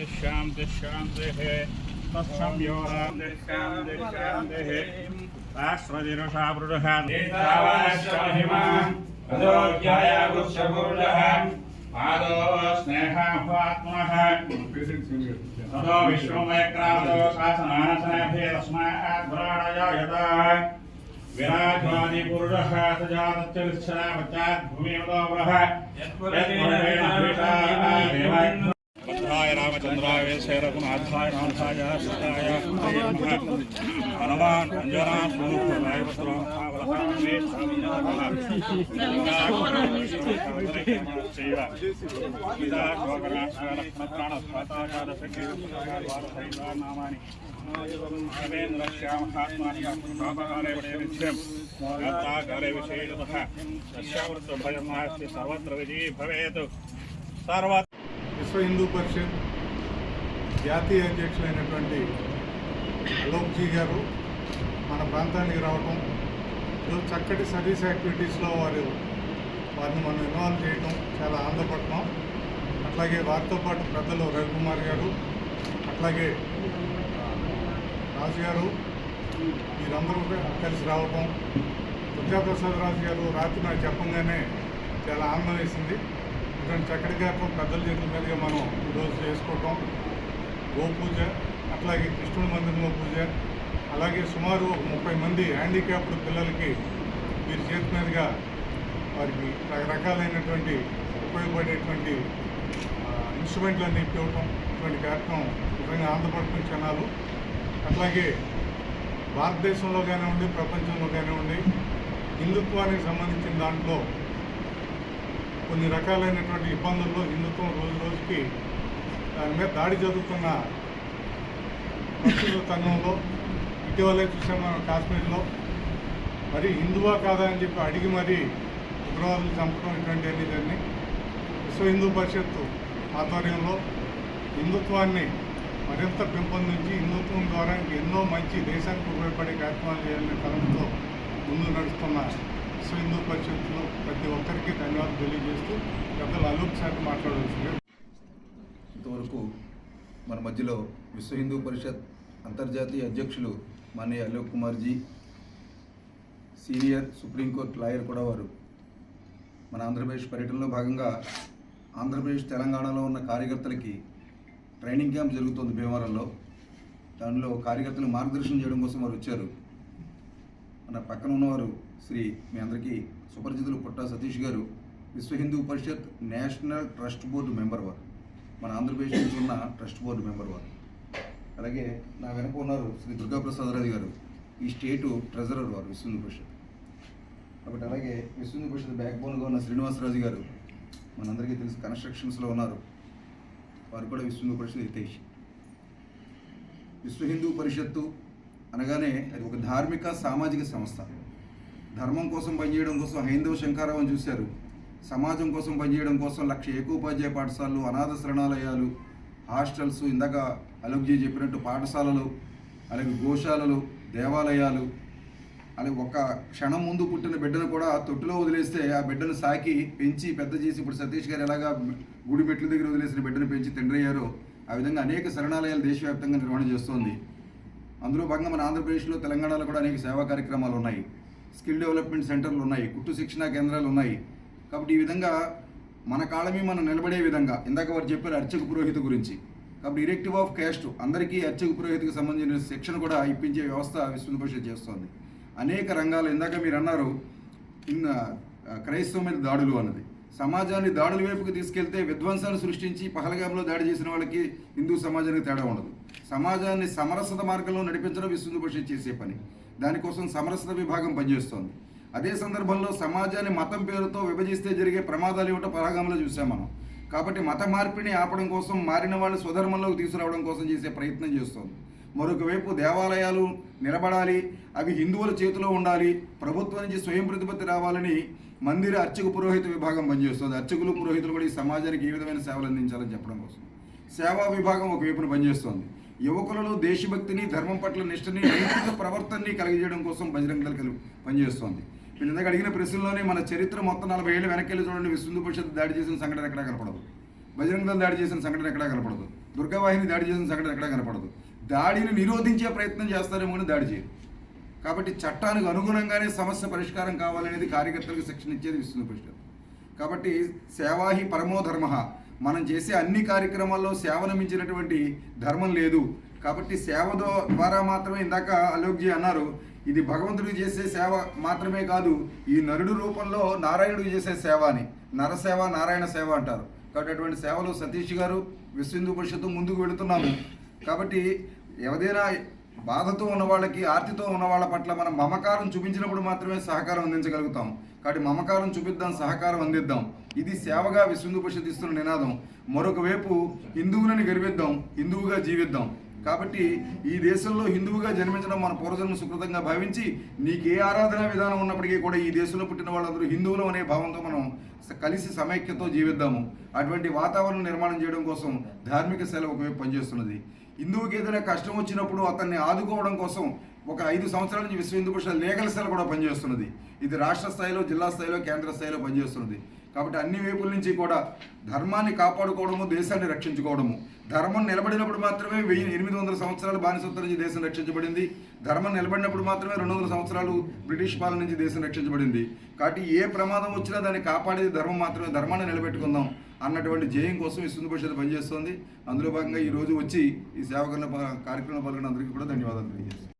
शांति शांति है तत्संयोराम शांति शांति है राष्ट्रदिरुषा पुरुषः नेत्रावाश्रमहिमाम् अधोऽध्याय वृक्षपूर्णः पादो स्नेहात्मनः ततो विश्वमयक्रामदो शासनासनभेदस्मात् भ्राणय यदा विराजमादिपुरुषः सजातच्चरिच्छनावच्चात् भूमिमदोवः यत्पुरेण రామాయ రామచంద్రాయ వేశరఘునాథాయ నాథాయ సీతాయ హనుమాన్ అంజనా స్వరూపాయ నామాని రవేంద్ర శ్యామహాత్మానే విషయం కాలే విశేషత దశావృత్భయం నాస్తి విజయీ భవేత్ విశ్వ హిందూ పరిషత్ జాతీయ అధ్యక్షులైనటువంటి అలోక్జీ గారు మన ప్రాంతానికి రావటం ఏదో చక్కటి సర్వీస్ యాక్టివిటీస్లో వారు వారిని మనం ఇన్వాల్వ్ చేయడం చాలా ఆనందపడుతున్నాం అట్లాగే వారితో పాటు పెద్దలు రవికుమార్ గారు అట్లాగే ఆ, రాజు గారు మీరందరూ కలిసి రావటం. దుర్గాప్రసాద్ రాజు గారు రాత్రి నాకు చెప్పంగానే చాలా ఆనందం వేసింది. ఇటువంటి చక్కటి గారితో పెద్దల చేతుల మీదుగా మనం ఈరోజు చేసుకోవటం. గో పూజ అట్లాగే కృష్ణుడి మందిరంలో పూజ అలాగే సుమారు ఒక ముప్పై మంది హ్యాండిక్యాప్డ్ పిల్లలకి వీరి చేతి మీదుగా వారికి రకరకాలైనటువంటి ఉపయోగపడేటువంటి ఇన్స్ట్రుమెంట్లు ఇన్స్ట్రుమెంట్లన్నీ ఇవ్వటం ఇటువంటి కార్యక్రమం నిజంగా ఆంధ్రప్రదేశ్ జనాలు అట్లాగే భారతదేశంలో కానివ్వండి ప్రపంచంలో కానివ్వండి హిందుత్వానికి సంబంధించిన దాంట్లో కొన్ని రకాలైనటువంటి ఇబ్బందుల్లో హిందుత్వం రోజు రోజుకి దాని మీద దాడి జరుగుతున్న ప్రస్తుత తరుణంలో ఇటీవలే చూసాం మనం కాశ్మీర్లో. మరి హిందువా కాదా అని చెప్పి అడిగి మరీ ఉగ్రవాదులు చంపడం ఇటువంటి అన్ని జరిగినాయి. విశ్వ హిందూ పరిషత్తు ఆధ్వర్యంలో హిందుత్వాన్ని మరింత పెంపొందించి హిందుత్వం ద్వారా ఎన్నో మంచి దేశానికి ఉపయోగపడే కార్యక్రమాలు చేయాలనే తలంతో ముందు నడుస్తున్న విశ్వ హిందూ పరిషత్తులో ప్రతి ధన్యవాదాలు తెలియజేస్తూ పెద్దలు అలూక్ సార్ మాట్లాడవలసింది ఇంతవరకు మన మధ్యలో విశ్వ హిందూ పరిషత్ అంతర్జాతీయ అధ్యక్షులు Manya Alok Kumarji senior supreme court lawyer కూడా వారు. మన ఆంధ్రప్రదేశ్ పర్యటనలో భాగంగా ఆంధ్రప్రదేశ్ తెలంగాణలో ఉన్న కార్యకర్తలకి ట్రైనింగ్ క్యాంప్ జరుగుతుంది భీమవరంలో. దానిలో కార్యకర్తలు మార్గదర్శనం చేయడం కోసం వారు వచ్చారు. మన పక్కన ఉన్నవారు శ్రీ మీ అందరికీ సుపరిచితులు పుట్ట సతీష్ గారు Vishwa Hindu Parishad national trust board member వారు. మన ఆంధ్రప్రదేశ్ నుంచి ఉన్న ట్రస్ట్ బోర్డు మెంబర్ వారు. అలాగే నా వెనక ఉన్నారు శ్రీ దుర్గాప్రసాద్ రాజు గారు ఈ స్టేటు ట్రెజరర్ వారు విశ్వ హిందూ పరిషత్. కాబట్టి అలాగే విశ్వ హిందూ పరిషత్ బ్యాక్ బోన్గా ఉన్న శ్రీనివాసరాజు గారు మనందరికీ తెలుసు కన్స్ట్రక్షన్స్లో ఉన్నారు. వారు కూడా విశ్వ హిందూ పరిషత్ హితేష్. విశ్వ హిందూ పరిషత్తు అనగానే అది ఒక ధార్మిక సామాజిక సంస్థ. ధర్మం కోసం పనిచేయడం కోసం హైందవ శంకారావం చూశారు. సమాజం కోసం పనిచేయడం కోసం లక్ష ఏకోపాధ్యాయ పాఠశాలలు అనాథ శరణాలయాలు హాస్టల్స్ ఇందాక అలోక్జీ చెప్పినట్టు పాఠశాలలు అలాగే గోశాలలు దేవాలయాలు అలాగే ఒక క్షణం ముందు పుట్టిన బిడ్డను కూడా తొట్టులో వదిలేస్తే ఆ బిడ్డను సాకి పెంచి పెద్ద చేసి ఇప్పుడు సతీష్ గారు ఎలాగా గుడి మెట్ల దగ్గర వదిలేసిన బిడ్డను పెంచి తండ్రి అయ్యారో ఆ విధంగా అనేక శరణాలయాలు దేశవ్యాప్తంగా నిర్వహణ చేస్తోంది. అందులో భాగంగా మన ఆంధ్రప్రదేశ్లో తెలంగాణలో కూడా అనేక సేవా కార్యక్రమాలు ఉన్నాయి. స్కిల్ డెవలప్మెంట్ సెంటర్లు ఉన్నాయి కుట్టు శిక్షణా కేంద్రాలు ఉన్నాయి. కాబట్టి ఈ విధంగా మన కాలమే మనం నిలబడే విధంగా ఇందాక వారు చెప్పారు అర్చక పురోహిత గురించి. కాబట్టి ఇరెక్టివ్ ఆఫ్ క్యాస్ట్ అందరికీ అర్చక పురోహితకి సంబంధించిన శిక్షణ కూడా ఇప్పించే వ్యవస్థ విశ్వపరిషత్ చేస్తోంది. అనేక రంగాలు ఇందాక మీరు అన్నారు ఇన్న క్రైస్తవం మీద దాడులు అన్నది. సమాజాన్ని దాడుల వైపుకి తీసుకెళ్తే విధ్వంసాన్ని సృష్టించి పహలగాంలో దాడి చేసిన వాళ్ళకి హిందూ సమాజానికి తేడా ఉండదు. సమాజాన్ని సమరసత మార్గంలో నడిపించడం విశ్వ చేసే పని. దానికోసం సమరసత విభాగం పనిచేస్తోంది. అదే సందర్భంలో సమాజాన్ని మతం పేరుతో విభజిస్తే జరిగే ప్రమాదాలు ఏమిటో పరాగంలో చూసాం మనం. కాబట్టి మత మార్పిడిని ఆపడం కోసం మారిన వాళ్ళు స్వధర్మంలోకి తీసుకురావడం కోసం చేసే ప్రయత్నం చేస్తోంది. మరొకవైపు దేవాలయాలు నిలబడాలి అవి హిందువుల చేతిలో ఉండాలి ప్రభుత్వం నుంచి స్వయం ప్రతిపత్తి రావాలని మందిర అర్చక పురోహిత విభాగం పనిచేస్తుంది. అర్చకులు పురోహితులు కూడా ఈ సమాజానికి ఏ విధమైన సేవలు అందించాలని చెప్పడం కోసం. సేవా విభాగం ఒకవైపున పనిచేస్తోంది. యువకులలో దేశభక్తిని ధర్మం పట్ల నిష్ఠని నైతిక ప్రవర్తనని కలిగజేయడం కోసం బజరంగ దళ కలిగి పనిచేస్తోంది. మీరు ఇందాక అడిగిన ప్రశ్నలోనే మన చరిత్ర మొత్తం నలభై ఏళ్ళు వెనక్కి వెళ్ళి చూడండి విశ్వందు పరిషత్ దాడి చేసిన సంఘటన ఎక్కడా కనపడదు. బజరంగ దళ దాడి చేసిన సంఘటన ఎక్కడా కనపడదు. దుర్గావాహిని దాడి చేసిన సంఘటన ఎక్కడా కనపడదు. దాడిని నిరోధించే ప్రయత్నం చేస్తారేమో కానీ దాడి చేయరు కాబట్టి చట్టానికి అనుగుణంగానే సమస్య పరిష్కారం కావాలనేది కార్యకర్తలకు శిక్షణ ఇచ్చేది విశ్వందు పరిషత్ కాబట్టి సేవాహి పరమో ధర్మ. మనం చేసే అన్ని కార్యక్రమాల్లో సేవను మించినటువంటి ధర్మం లేదు. కాబట్టి సేవ ద్వారా మాత్రమే ఇందాక అలోక్జీ అన్నారు ఇది భగవంతుడికి చేసే సేవ మాత్రమే కాదు ఈ నరుడు రూపంలో నారాయణుడికి చేసే సేవ అని. నరసేవ నారాయణ సేవ అంటారు. కాబట్టి అటువంటి సేవలో సతీష్ గారు విశ్వ హిందూ పరిషత్తు ముందుకు వెళుతున్నాము. కాబట్టి ఎవరైనా బాధతో ఉన్న వాళ్ళకి ఆర్తితో ఉన్న వాళ్ళ పట్ల మనం మమకారం చూపించినప్పుడు మాత్రమే సహకారం అందించగలుగుతాం. కాబట్టి మమకారం చూపిద్దాం సహకారం అందిద్దాం. ఇది సేవగా విశ్వందు పరిషత్ ఇస్తున్న నినాదం. మరొక వైపు హిందువులను గర్విద్దాం హిందువుగా జీవిద్దాం. కాబట్టి ఈ దేశంలో హిందువుగా జన్మించడం మన పూర్వజన్మ సుకృతంగా భావించి నీకు ఏ ఆరాధన విధానం ఉన్నప్పటికీ కూడా ఈ దేశంలో పుట్టిన వాళ్ళందరూ హిందువులు అనే భావంతో మనం కలిసి సమైక్యతో జీవిద్దాము. అటువంటి వాతావరణం నిర్మాణం చేయడం కోసం ధార్మిక సెలవు ఒకవైపు పనిచేస్తున్నది. హిందువుకి ఏదైనా కష్టం వచ్చినప్పుడు అతన్ని ఆదుకోవడం కోసం ఒక ఐదు సంవత్సరాల నుంచి విశ్వ హిందూ పరిషత్ లీగల్ సెల్ కూడా పనిచేస్తున్నది. ఇది రాష్ట్ర స్థాయిలో జిల్లా స్థాయిలో కేంద్ర స్థాయిలో పనిచేస్తున్నది. కాబట్టి అన్ని వైపుల నుంచి కూడా ధర్మాన్ని కాపాడుకోవడము దేశాన్ని రక్షించుకోవడము. ధర్మం నిలబడినప్పుడు మాత్రమే వెయ్యి ఎనిమిది వందల సంవత్సరాలు బానిసత్వం నుంచి దేశం రక్షించబడింది. ధర్మం నిలబడినప్పుడు మాత్రమే రెండు వందల సంవత్సరాలు బ్రిటిష్ పాలన నుంచి దేశం రక్షించబడింది. కాబట్టి ఏ ప్రమాదం వచ్చినా దాన్ని కాపాడేది ధర్మం మాత్రమే ధర్మాన్ని నిలబెట్టుకుందాం అన్నటువంటి జయం కోసం ఈ సుందు పరిషత్ పనిచేస్తోంది. అందులో భాగంగా ఈరోజు వచ్చి ఈ సేవకుల కార్యక్రమంలో పాల్గొన్న అందరికీ కూడా ధన్యవాదాలు తెలియజేస్తాను